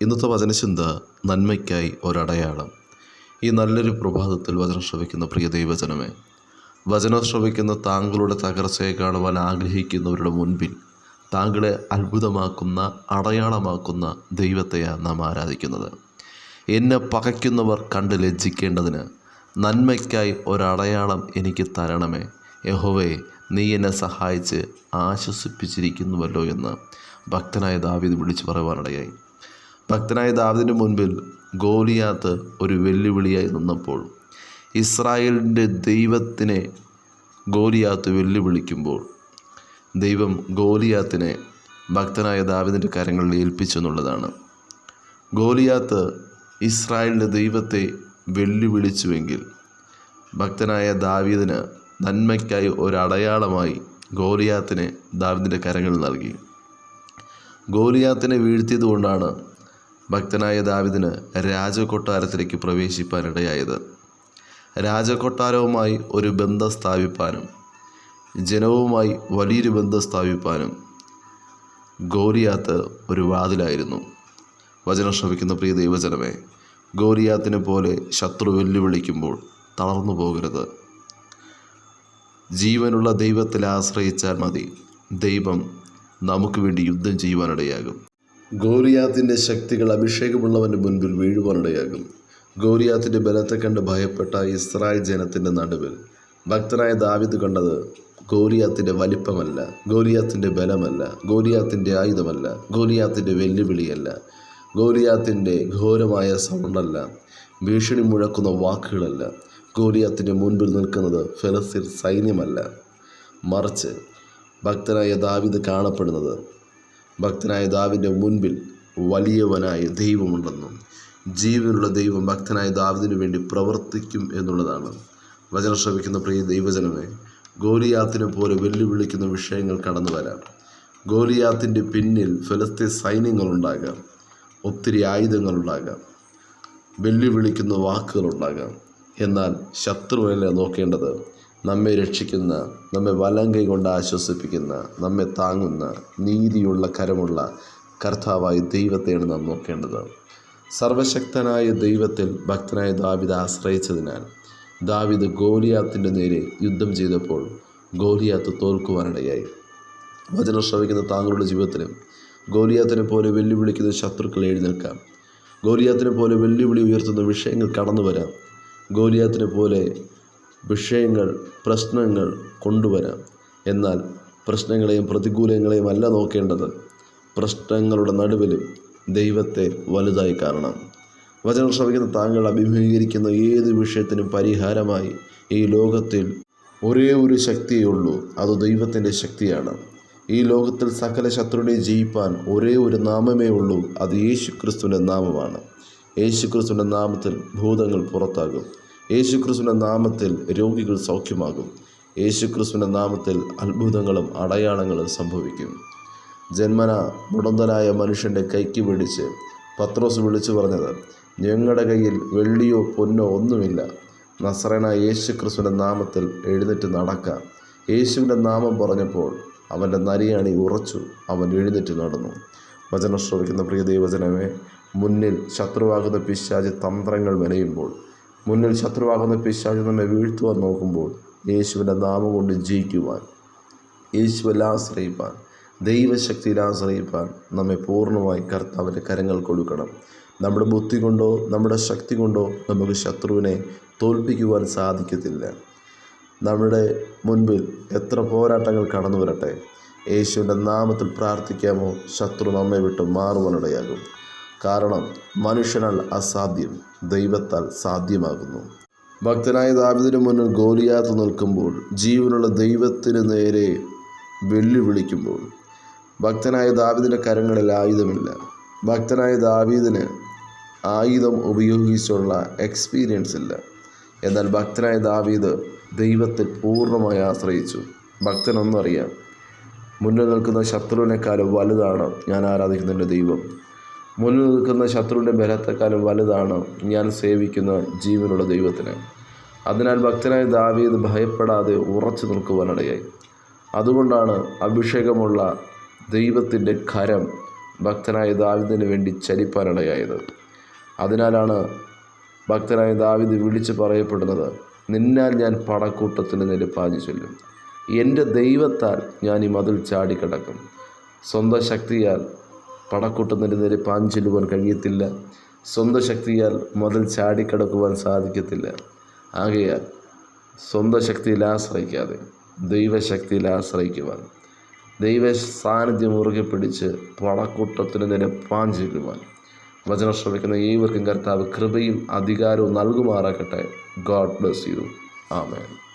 ഇന്നത്തെ വചനചിന്ത നന്മയ്ക്കായി ഒരടയാളം. ഈ നല്ലൊരു പ്രഭാതത്തിൽ വചനം ശ്രവിക്കുന്ന പ്രിയ ദൈവജനമേ വചനം ശ്രവിക്കുന്ന താങ്കളുടെ തകർച്ചയെ കാണുവാൻ ആഗ്രഹിക്കുന്നവരുടെ മുൻപിൽ താങ്കളെ അത്ഭുതമാക്കുന്ന അടയാളമാക്കുന്ന ദൈവത്തെയാണ് നാം ആരാധിക്കുന്നത്. എന്നെ പകയ്ക്കുന്നവർ കണ്ട് ലജ്ജിക്കേണ്ടതിന് നന്മയ്ക്കായി ഒരടയാളം എനിക്ക് തരണമേ. യഹോവേ നീ എന്നെ സഹായിച്ച് ആശ്വസിപ്പിച്ചിരിക്കുന്നുവല്ലോ എന്ന് ഭക്തനായ ദാവീദ് വിളിച്ചു പറയുവാനിടയായി. ഭക്തനായ ദാവിദിന്റെ മുൻപിൽ ഗോലിയാത്ത് ഒരു വെല്ലുവിളിയായി നിന്നപ്പോൾ ഇസ്രായേലിന്റെ ദൈവത്തിനെ ഗോലിയാത്ത് വെല്ലുവിളിക്കുമ്പോൾ ദൈവം ഗോലിയാത്തിനെ ഭക്തനായ ദാവിദിന്റെ കരങ്ങളിൽ ഏൽപ്പിച്ചു എന്നുള്ളതാണ്. ഗോലിയാത്ത് ഇസ്രായേലിന്റെ ദൈവത്തെ വെല്ലുവിളിച്ചുവെങ്കിൽ ഭക്തനായ ദാവീദിന് നന്മയ്ക്കായി ഒരടയാളമായി ഗോലിയാത്തിനെ ദാവിദിന്റെ കരങ്ങളിൽ നൽകി. ഗോലിയാത്തിനെ വീഴ്ത്തിയത് കൊണ്ടാണ് ഭക്തനായ ദാവിദിന് രാജകൊട്ടാരത്തിലേക്ക് പ്രവേശിപ്പാനിടയായത്. രാജകൊട്ടാരവുമായി ഒരു ബന്ധം സ്ഥാപിപ്പാനും ജനവുമായി വലിയൊരു ബന്ധം സ്ഥാപിപ്പാനും ഗോലിയാത്ത് ഒരു വാതിലായിരുന്നു. വചനം ശ്രമിക്കുന്ന പ്രിയ ദൈവജനമേ ഗോറിയാത്തിനെ പോലെ ശത്രു വെല്ലുവിളിക്കുമ്പോൾ തളർന്നു പോകരുത്. ജീവനുള്ള ദൈവത്തിൽ ആശ്രയിച്ചാൽ മതി. ദൈവം നമുക്ക് വേണ്ടി യുദ്ധം ചെയ്യുവാനിടയാകും. ഗോലിയാത്തിന്റെ ശക്തികൾ അഭിഷേകമുള്ളവന്റെ മുൻപിൽ വീഴുവാനിടയാകും. ഗോരിയാത്തിന്റെ ബലത്തെ കണ്ട് ഭയപ്പെട്ട ഇസ്രായേൽ ജനത്തിന്റെ നടുവിൽ. ഭക്തനായ ദാവിദ് കണ്ടത് ഗോരിയാത്തിന്റെ വലിപ്പമല്ല ഗോരിയാത്തിന്റെ ബലമല്ല ഗോരിയാത്തിന്റെ ആയുധമല്ല ഗോരിയാത്തിന്റെ വെല്ലുവിളിയല്ല ഗോരിയാത്തിന്റെ ഘോരമായ സൗണ്ടല്ല ഭീഷണി മുഴക്കുന്ന വാക്കുകളല്ല ഗോലിയാത്തിന്റെ മുൻപിൽ നിൽക്കുന്നത് ഫെലസ്തീൻ സൈന്യമല്ല. മറിച്ച് ഭക്തനായ ദാവിദ് കാണപ്പെടുന്നത് ഭക്തനായ ദാവിന്റെ മുൻപിൽ വലിയവനായ ദൈവമുണ്ടെന്നും ജീവനുള്ള ദൈവം ഭക്തനായ ദാവിദിനു വേണ്ടി പ്രവർത്തിക്കും എന്നുള്ളതാണ്. വചനം ശ്രമിക്കുന്ന പ്രിയ ദൈവജനമേ ഗോലിയാത്തിനെ പോലെ വെല്ലുവിളിക്കുന്ന വിഷയങ്ങൾ കടന്നു വരാം. ഗോലിയാത്തിന്റെ പിന്നിൽ ഫലസ്തീൻ സൈന്യങ്ങളുണ്ടാകാം ഒത്തിരി ആയുധങ്ങളുണ്ടാകാം വെല്ലുവിളിക്കുന്ന വാക്കുകളുണ്ടാകാം എന്നാൽ ശത്രുവല്ല നോക്കേണ്ടത് നമ്മെ രക്ഷിക്കുന്ന നമ്മെ വലം കൈ കൊണ്ട് ആശ്വസിപ്പിക്കുന്ന നമ്മെ താങ്ങുന്ന നീതിയുള്ള കരമുള്ള കർത്താവായ ദൈവത്തെയാണ് നാം നോക്കേണ്ടത്. സർവശക്തനായ ദൈവത്തിൽ ഭക്തനായ ദാവിദ് ആശ്രയിച്ചതിനാൽ ദാവിദ് ഗോലിയാത്തിന്റെ നേരെ യുദ്ധം ചെയ്തപ്പോൾ ഗോലിയാത്ത് തോൽക്കുവാനിടയായി. വചനം ശ്രവിക്കുന്ന താങ്കളുടെ ജീവിതത്തിലും ഗോലിയാത്തിനെ പോലെ വെല്ലുവിളിക്കുന്ന ശത്രുക്കൾ എഴുന്നേൽക്കാം. ഗോലിയാത്തിനെ പോലെ വെല്ലുവിളി ഉയർത്തുന്ന വിഷയങ്ങൾ കടന്നു വരാം ഗോലിയാത്തിനെ പോലെ വിഷയങ്ങൾ പ്രശ്നങ്ങൾ കൊണ്ടുവരാം. എന്നാൽ പ്രശ്നങ്ങളെയും പ്രതികൂലങ്ങളെയും അല്ല നോക്കേണ്ടത്. പ്രശ്നങ്ങളുടെ നടുവിലും ദൈവത്തെ വലുതായി കാണണം. വചനം ശ്രമിക്കുന്ന താങ്കൾ അഭിമുഖീകരിക്കുന്ന ഏത് വിഷയത്തിനും പരിഹാരമായി ഈ ലോകത്തിൽ ഒരേ ഒരു ശക്തിയേ ഉള്ളൂ. അത് ദൈവത്തിന്റെ ശക്തിയാണ്. ഈ ലോകത്തിൽ സകല ശത്രുവിനെ ജയിപ്പാൻ ഒരേ ഒരു നാമമേ ഉള്ളൂ. അത് യേശു ക്രിസ്തുവിന്റെ നാമമാണ്. യേശു ക്രിസ്തുവിന്റെ നാമത്തിൽ ഭൂതങ്ങൾ പുറത്താകും. യേശു ക്രിസ്തുവിന്റെ നാമത്തിൽ രോഗികൾ സൗഖ്യമാകും. യേശു ക്രിസ്തുവിന്റെ നാമത്തിൽ അത്ഭുതങ്ങളും അടയാളങ്ങളും സംഭവിക്കും. ജന്മന മുടന്തനായ മനുഷ്യന്റെ കൈക്ക് പിടിച്ച് പത്രോസ് വിളിച്ചു പറഞ്ഞത് ഞങ്ങളുടെ കയ്യിൽ വെള്ളിയോ പൊന്നോ ഒന്നുമില്ല. നസ്രന യേശു ക്രിസ്തുവിന്റെ നാമത്തിൽ എഴുന്നേറ്റ് നടക്കാം. യേശുവിന്റെ നാമം പറഞ്ഞപ്പോൾ അവന്റെ നരിയാണി ഉറച്ചു അവൻ എഴുന്നേറ്റ് നടന്നു. വചനം ശ്രവിക്കുന്ന പ്രിയ ദൈവജനമേ മുന്നിൽ ശത്രുവാകുന്ന പിശാചി തന്ത്രങ്ങൾ മെനയുമ്പോൾ മുന്നിൽ ശത്രുവാകുന്ന പിശാജ് നമ്മെ വീഴ്ത്തുവാൻ നോക്കുമ്പോൾ യേശുവിന്റെ നാമം കൊണ്ട് ജയിക്കുവാൻ യേശുവിൽ ആശ്രയിപ്പാൻ ദൈവശക്തിയിൽ ആശ്രയിപ്പാൻ നമ്മെ പൂർണമായി കർത്താവിന്റെ കരങ്ങൾ കൊടുക്കണം. നമ്മുടെ ബുദ്ധി കൊണ്ടോ നമ്മുടെ ശക്തി കൊണ്ടോ നമുക്ക് ശത്രുവിനെ തോൽപ്പിക്കുവാൻ സാധിക്കത്തില്ല. നമ്മുടെ മുൻപിൽ എത്ര പോരാട്ടങ്ങൾ കടന്നു വരട്ടെ യേശുവിന്റെ നാമത്തിൽ പ്രാർത്ഥിക്കാമോ ശത്രു നമ്മെ വിട്ട് മാറുവാനിടയാകും. കാരണം മനുഷ്യനാൽ അസാധ്യം ദൈവത്താൽ സാധ്യമാകുന്നു. ഭക്തനായ ദാവിദിന് മുന്നിൽ ഗോലിയാത്ത് നിൽക്കുമ്പോൾ ജീവനുള്ള ദൈവത്തിന് നേരെ വെല്ലുവിളിക്കുമ്പോൾ ഭക്തനായ ദാവിദിന്റെ കരങ്ങളിൽ ആയുധമില്ല. ഭക്തനായ ദാവീദിന് ആയുധം ഉപയോഗിച്ചുള്ള എക്സ്പീരിയൻസ് ഇല്ല. എന്നാൽ ഭക്തനായ ദാവീദ് ദൈവത്തിൽ പൂർണമായി ആശ്രയിച്ചു. ഭക്തനൊന്നറിയാം മുന്നിൽ നിൽക്കുന്ന ശത്രുവിനേക്കാളും വലുതാണ് ഞാൻ ആരാധിക്കുന്ന എന്റെ ദൈവം. മുന്നിൽ നിൽക്കുന്ന ശത്രുവിന്റെ ബലത്തെക്കാളും വലുതാണ് ഞാൻ സേവിക്കുന്ന ജീവനുള്ള ദൈവത്തിന്. അതിനാൽ ഭക്തനായ ദാവീദ് ഭയപ്പെടാതെ ഉറച്ചു നിൽക്കുവാനിടയായി. അതുകൊണ്ടാണ് അഭിഷേകമുള്ള ദൈവത്തിന്റെ കരം ഭക്തനായ ദാവിദിന് വേണ്ടി ചലിപ്പാനിടയായത്. അതിനാലാണ് ഭക്തനായ ദാവിദ് വിളിച്ചു പറയപ്പെടുന്നത് നിന്നാൽ ഞാൻ പടക്കൂട്ടത്തിന് നേരെ പാഞ്ഞു ചൊല്ലും. എന്റെ ദൈവത്താൽ ഞാൻ ഈ മതിൽ ചാടിക്കിടക്കും. സ്വന്തം ശക്തിയാൽ പടക്കൂട്ടത്തിന്റെ നേരെ പാഞ്ഞു ചെല്ലുവാൻ കഴിയത്തില്ല. സ്വന്തം ശക്തിയാൽ മുതൽ ചാടിക്കടക്കുവാൻ സാധിക്കത്തില്ല. ആകയാൽ സ്വന്തം ശക്തിയിൽ ആശ്രയിക്കാതെ ദൈവശക്തിയിൽ ആശ്രയിക്കുവാൻ ദൈവ സാന്നിധ്യം മുറുകെ പിടിച്ച് പടക്കൂട്ടത്തിന് നേരെ പാഞ്ചെല്ലുവാൻ വചനം ശ്രമിക്കുന്ന ഏവർക്കും കർത്താവ് കൃപയും അധികാരവും നൽകുമാറാക്കട്ടെ ഗോഡ് ബ്ലസ് യു. ആമേൻ.